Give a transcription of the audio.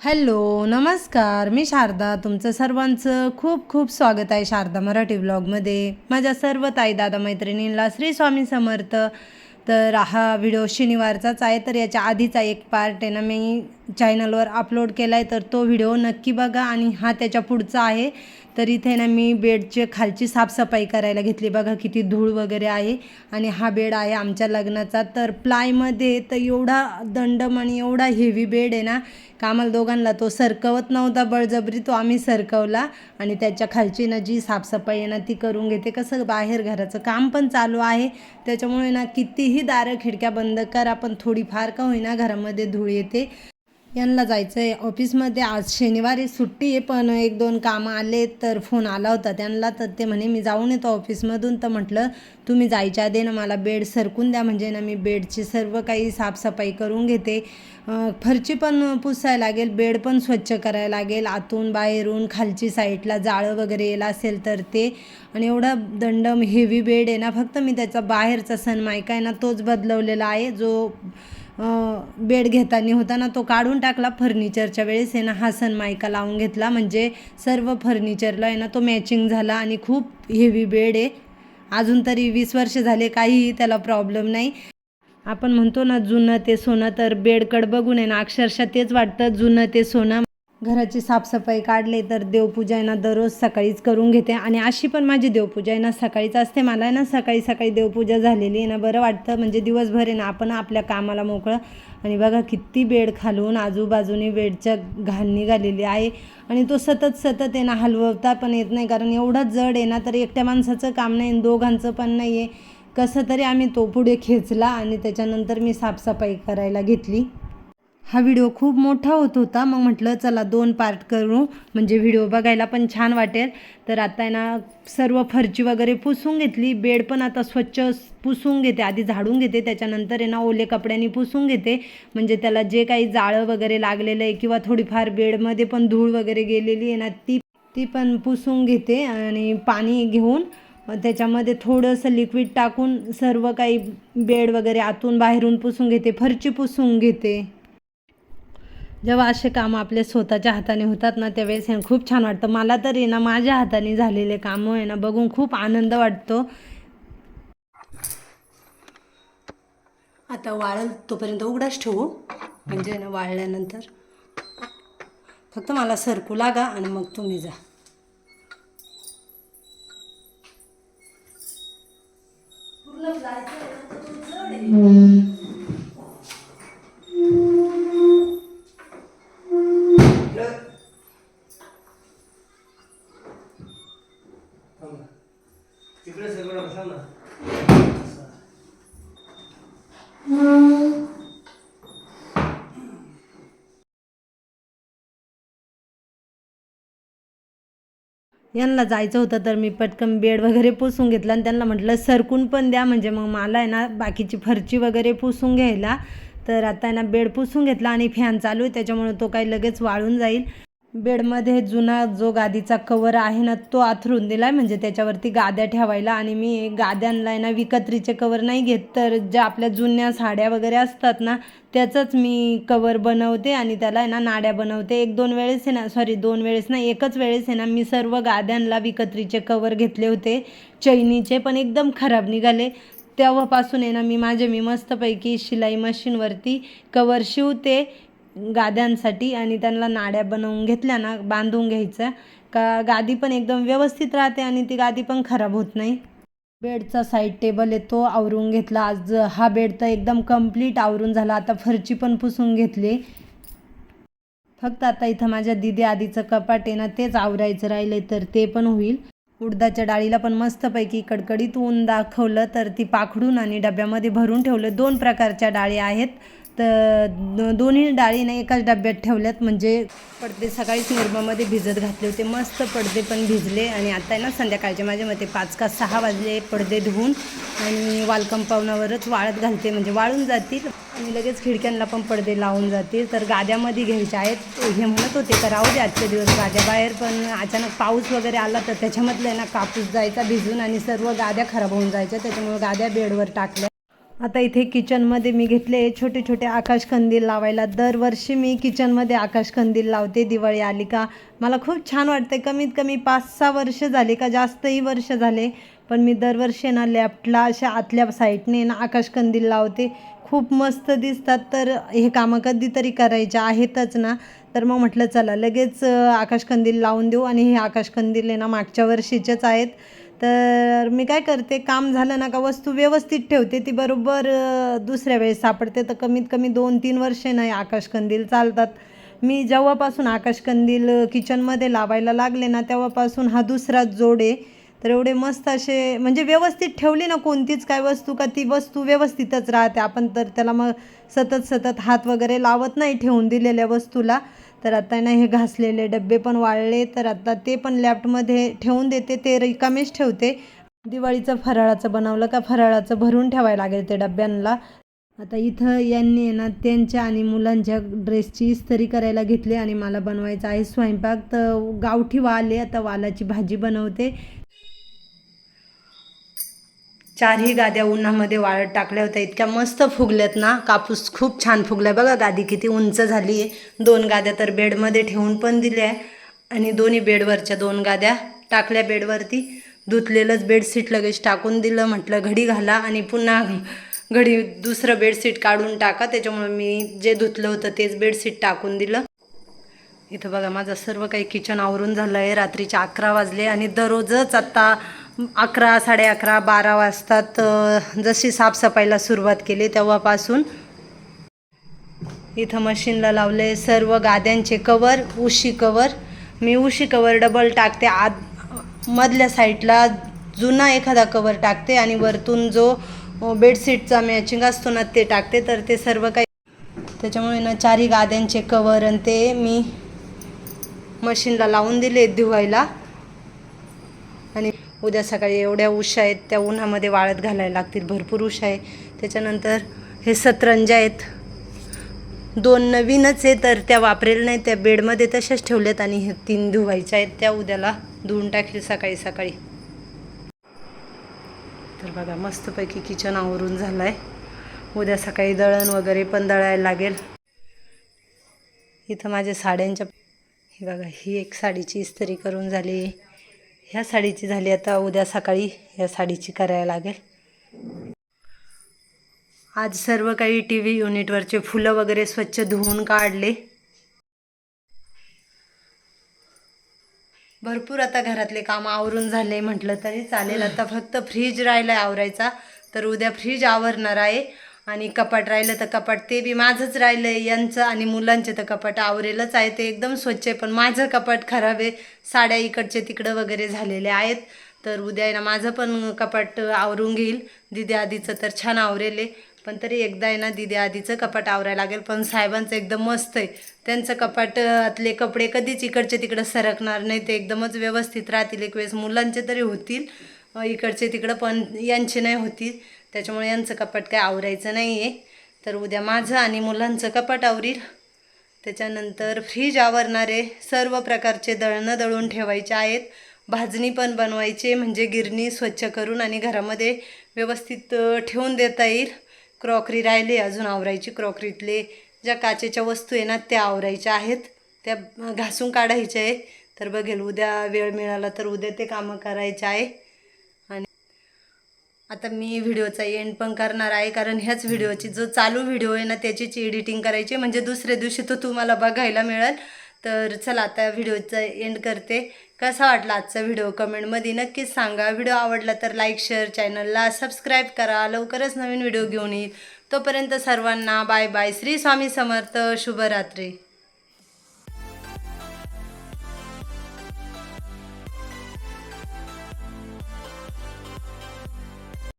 Hello नमस्कार. मी शारदा. तुमचं सर्वांचं खूप खूप स्वागत आहे शारदा मराठी ब्लॉगमध्ये. माझ्या सर्व ताई दादा मैत्रिणींना श्री स्वामी समर्थ. तर हा व्हिडिओ शनिवारचाच आहे तर याच्या आधीचा एक पार्ट आहे ना मी चॅनलवर अपलोड केला आहे तर तो व्हिडिओ नक्की बघा आणि हा त्याच्या पुढचा आहे. तर इथे ना मी बेडचे खालची साफसफाई करायला घेतली. बघा किती धूळ वगैरे आहे आणि हा बेड आहे आमच्या लग्नाचा. तर प्लायमध्ये तर एवढा दंडम आणि एवढा हेवी बेड आहे ना का आम्हाला दोघांना तो सरकवत नव्हता बळजबरी तो आम्ही सरकवला आणि त्याच्या खालची ना जी साफसफाई आहे ना ती करून घेते. कसं बाहेर घराचं काम पण चालू आहे. त्याच्यामुळे ना कितीही दारं खिडक्या बंद करा पण थोडीफार का होईना घरामध्ये धूळ येते. यांना जायचं आहे ऑफिसमध्ये आज शनिवारी सुट्टी आहे पण एक दोन कामं आले तर फोन आला होता त्यांना. तर ते म्हणे मी जाऊन येतो ऑफिसमधून. तर म्हटलं तुम्ही जायच्या आधी ना मला बेड सरकून द्या. म्हणजे ना मी बेडची सर्व काही साफसफाई करून घेते. फरची पण पुसायला लागेल बेड पण स्वच्छ करायला लागेल. आतून बाहेरून खालची साईडला जाळं वगैरे येलं असेल तर ते. आणि एवढा दंडम हेवी बेड आहे ना फक्त मी त्याचा बाहेरचा सनमायका आहे ना तोच बदलवलेला आहे. जो बेड घेताना होता ना तो काढून टाकला. फर्निचरच्या वेळेस आहे ना हा सनमायका लावून घेतला. म्हणजे सर्व फर्निचरला आहे ना तो मॅचिंग झाला आणि खूप हेवी बेड आहे. अजून तरी वीस वर्ष झाले काहीही त्याला प्रॉब्लेम नाही. आपण म्हणतो ना जुनं ते सोनं तर बेडकड बघून आहे ना अक्षरशः तेच वाटतं जुनं ते सोनं. घराची साफसफाई काढले तर देवपूजा आहे ना दररोज सकाळीच करून घेते. आणि अशी पण माझी देवपूजा आहे ना सकाळीच असते. मला आहे ना सकाळी सकाळी देवपूजा झालेली आहे ना बरं वाटतं. म्हणजे दिवसभर आहे ना आपण आपल्या कामाला मोकळं. आणि बघा किती बेड खालून आजूबाजूने बेडच्या घालणी निघालेली आहे. आणि तो सतत सतत आहे ना हलवता पण येत नाही. कारण एवढा जड आहे ना तर एकट्या माणसाचं काम नाही आणि दोघांचं पण नाही आहे. कसं तरी आम्ही तो पुढे खेचला आणि त्याच्यानंतर मी साफसफाई करायला घेतली. हा व्हिडिओ खूप मोठा होत होता. मग म्हटलं चला दोन पार्ट करू. म्हणजे व्हिडिओ बघायला पण छान वाटेल. तर आता आहे ना सर्व फरची वगैरे पुसून घेतली. बेड पण आता स्वच्छ पुसून घेते. आधी झाडून घेते. त्याच्यानंतर आहे ना ओले कपड्यांनी पुसून घेते. म्हणजे त्याला जे काही जाळं वगैरे लागलेलं आहे किंवा थोडीफार बेडमध्ये पण धूळ वगैरे गेलेली आहे ना ती ती पण पुसून घेते आणि पाणी घेऊन त्याच्यामध्ये थोडंसं लिक्विड टाकून सर्व काही बेड वगैरे आतून बाहेरून पुसून घेते. फरची पुसून घेते. जेव्हा असे कामं आपले स्वतःच्या हाताने होतात ना त्यावेळेस ना खूप छान वाटतं. मला तरी ना माझ्या हाताने झालेले कामं आहे ना बघून खूप आनंद वाटतो. आता वाळल तोपर्यंत उघडाच ठेवू. म्हणजे ना वाळल्यानंतर. फक्त मला सरकू लागा आणि मग तुम्ही जा. तिकडे सगळं बसा ना. यांना जायचं होतं तर मी पटकन बेड वगैरे पुसून घेतला आणि त्यांना म्हटलं सरकून पण द्या म्हणजे मग मला आहे ना बाकीची फरची वगैरे पुसून घ्यायला. तर आता आहे ना बेड पुसून घेतला आणि फॅन चालू आहे त्याच्यामुळे तो काही लगेच वाळून जाईल. बेडमध्ये जुना जो गादीचा कवर आहे ना तो आथरून दिला आहे म्हणजे त्याच्यावरती गाद्या ठेवायला आणि मी गाद्यांना आहे ना विकत्रीचे कवर नाही घेत. तर ज्या आपल्या जुन्या साड्या वगैरे असतात ना त्याचंच मी कवर बनवते आणि त्याला आहे ना नाड्या बनवते. एक दोन वेळेस आहे ना सॉरी दोन वेळेस ना एकच वेळेस आहे ना मी सर्व गाद्यांना विकत्रीचे कवर घेतले होते. चैनीचे पण एकदम खराब निघाले. तेव्हापासून आहे ना मी माझे मी मस्तपैकी शिलाई मशीनवरती कवर शिवते. गाद्यांसाठी आणि त्यांना नाड्या बनवून घेतल्या ना बांधून घ्यायचं. का गादी पण एकदम व्यवस्थित राहते आणि ती गादी पण खराब होत नाही. बेडचा साईड टेबल आहे तो आवरून घेतला. आज हा बेड तर एकदम कंप्लीट आवरून झाला. आता फरची पण पुसून घेतली. फक्त आता इथं माझ्या दिदी आधीचं कपाट आहे ना तेच आवरायचं राहिलं तर ते पण होईल. उडदाच्या डाळीला पण मस्तपैकी कडकडीत ऊन दाखवलं तर ती पाखडून आणि डब्यामध्ये भरून ठेवलं. दोन प्रकारच्या डाळी आहेत. तर दोन्ही डाळीने एकाच डब्यात ठेवल्यात म्हणजे पडदे सकाळीच निरमामध्ये भिजत घातले होते. मस्त पडदे पण भिजले आणि आता आहे ना संध्याकाळचे माझ्या मते पाच का सहा वाजले पडदे धुवून आणि वाल कंपाऊंडावरच वाळत घालते म्हणजे वाळून जातील. आणि लगेच खिडक्यांना पण पडदे लावून जातील. तर गाद्यामध्ये घ्यायचे आहेत. हे म्हणत होते तर राहू दे आजचे दिवस गाद्या बाहेर पण अचानक पाऊस वगैरे आला तर त्याच्यामधलं आहे ना कापूस जायचा भिजून आणि सर्व गाद्या खराब होऊन जायच्या. त्याच्यामुळे गाद्या बेडवर टाकल्या. आता इथे किचनमध्ये मी घेतले छोटे छोटे आकाशकंदील लावायला. दरवर्षी मी किचनमध्ये आकाशकंदील लावते. दिवाळी आली का? मला खूप छान वाटते कमीत कमी पाच सहा वर्ष झाली का? जास्तही वर्ष झाले. पण मी दरवर्षी ना लेफ्टला अशा आतल्या साईडने ना आकाशकंदील लावते. खूप मस्त दिसतात. तर हे कामं कधीतरी करायचे आहेतच ना. तर मग म्हटलं चला लगेच आकाशकंदील लावून देऊ. आणि हे आकाशकंदील आहे ना मागच्या वर्षीचेच आहेत. तर मी काय करते काम झालं ना का वस्तू व्यवस्थित ठेवते ती बरोबर दुसऱ्या वेळेस सापडते. तर कमीत कमी दोन तीन वर्षे नाही आकाशकंदील चालतात. मी जेव्हापासून आकाशकंदील किचनमध्ये लावायला लागले ना तेव्हापासून हा दुसराच जोड आहे. तर एवढे मस्त असे म्हणजे व्यवस्थित ठेवली ना कोणतीच काय वस्तू का ती वस्तू व्यवस्थितच राहते. आपण तर त्याला मग सतत सतत हात वगैरे लावत नाही ठेवून दिलेल्या वस्तूला. तर आता ना हे घासलेले डबे पण वाळले तर आता ते पण लॅफ्टमध्ये ठेवून देते ते रिकामेच ठेवते. दिवाळीचं फराळाचं बनवलं का फराळाचं भरून ठेवायला लागेल ते डब्यांना. आता इथं यांनी आहे ना त्यांच्या आणि मुलांच्या ड्रेसची इस्तरी करायला घेतली आणि मला बनवायचं आहे स्वयंपाक. तर गावठी वाल आहे आता वालाची भाजी बनवते. चारही गाद्या उन्हामध्ये वाळत टाकल्या होत्या. इतक्या मस्त फुगल्यात ना. कापूस खूप छान फुगलाय. बघा गादी किती उंच झाली आहे. दोन गाद्या तर बेडमध्ये ठेवून पण दिल्या आहे. आणि दोन्ही बेडवरच्या दोन गाद्या टाकल्या बेडवरती. धुतलेलंच बेडशीट लगेच टाकून दिलं. म्हटलं घडी घाला आणि पुन्हा घडी दुसरं बेडशीट काढून टाका. त्याच्यामुळे मी जे धुतलं होतं तेच बेडशीट टाकून दिलं. इथं बघा माझं सर्व काही किचन आवरून झालं आहे रात्रीचे अकरा वाजले आणि दररोजच आत्ता अकरा साडे अकरा बारा वाजतात. जशी साफसफाईला सुरुवात केली तेव्हापासून. इथं मशीनला लावले सर्व गाद्यांचे कवर उशी कवर. मी उशी कवर डबल टाकते. आत मधल्या साईडला जुना एखादा कवर टाकते आणि वरतून जो बेडशीटचा मॅचिंग असतो ना ते टाकते. तर ते सर्व काही त्याच्यामुळे ना चारही गाद्यांचे कवर आणि ते मी मशीनला लावून दिले धुवायला आणि उद्या सकाळी एवढ्या उशा आहेत त्या उन्हामध्ये वाळत घालायला लागतील भरपूर उशा आहे. त्याच्यानंतर हे सतरंज आहेत. दोन नवीनच आहे तर त्या वापरेल नाही त्या बेडमध्ये तशाच ठेवल्यात आणि हे तीन धुवायच्या आहेत त्या उद्याला धुवून टाकेल सकाळी सकाळी. तर बघा मस्तपैकी किचन आवरून झालं आहे उद्या सकाळी दळण वगैरे पण दळायला लागेल. इथं माझ्या साड्यांच्या हे बघा ही एक साडीची इस्त्री करून झाली. ह्या साडीची झाली आता उद्या सकाळी ह्या साडीची करायला लागेल. आज सर्व काही टी व्ही युनिटवरचे फुलं वगैरे स्वच्छ धुवून काढले. भरपूर आता घरातले काम आवरून झाले म्हटलं तरी चालेल. आता फक्त फ्रीज राहिला आहे आवरायचा. तर उद्या फ्रीज आवरणार आहे. आणि कपाट राहिलं तर कपाट ते बी माझंच राहिलं आहे यांचं आणि मुलांचे तर कपाट आवरेलच आहे ते एकदम स्वच्छ आहे. पण माझं कपाट खराब आहे. साड्या इकडचे तिकडं वगैरे झालेले आहेत. तर उद्या आहे ना माझं पण कपाट आवरून घेईल. दिदी आधीचं तर छान आवरेल. आहे पण तरी एकदा आहे ना दिदी आधीचं कपाट आवरायला लागेल. पण साहेबांचं एकदम मस्त आहे. त्यांचं कपाटातले कपडे कधीच इकडचे तिकडं सरकणार नाही. ते एकदमच व्यवस्थित राहतील. एक वेळेस मुलांचे तरी होतील. इकडचे तिकडं पण यांचे नाही होतील. त्याच्यामुळे यांचं कपाट काय आवरायचं नाही आहे तर उद्या माझं आणि मुलांचं कपाट आवरील. त्याच्यानंतर फ्रीज आवरणारे सर्व प्रकारचे दळणं दळून ठेवायचे आहेत. भाजणी पण बनवायचे म्हणजे गिरणी स्वच्छ करून आणि घरामध्ये व्यवस्थित ठेवून देता येईल. क्रॉकरी राहिली अजून आवरायची क्रॉकरीतले ज्या काचेच्या वस्तू आहे ना त्या आवरायच्या आहेत. त्या घासून काढायच्या आहे तर बघेल उद्या वेळ मिळाला तर उद्या ते कामं करायचे आहे. आता मी व्हिडिओचा एंड पण करणार आहे. कारण ह्याच व्हिडिओची जो चालू व्हिडिओ आहे ना त्याचीच एडिटिंग करायची म्हणजे दुसऱ्या दिवशी तो तुम्हाला बघायला मिळेल. तर चला आता व्हिडिओचा एंड करते. कसा वाटला आजचा व्हिडिओ? कमेंटमध्ये नक्कीच सांगा. व्हिडिओ आवडला तर लाईक शेअर चॅनलला सबस्क्राईब करा. लवकरच नवीन व्हिडिओ घेऊन येईल. तोपर्यंत सर्वांना बाय बाय श्री स्वामी समर्थ. शुभरात्री.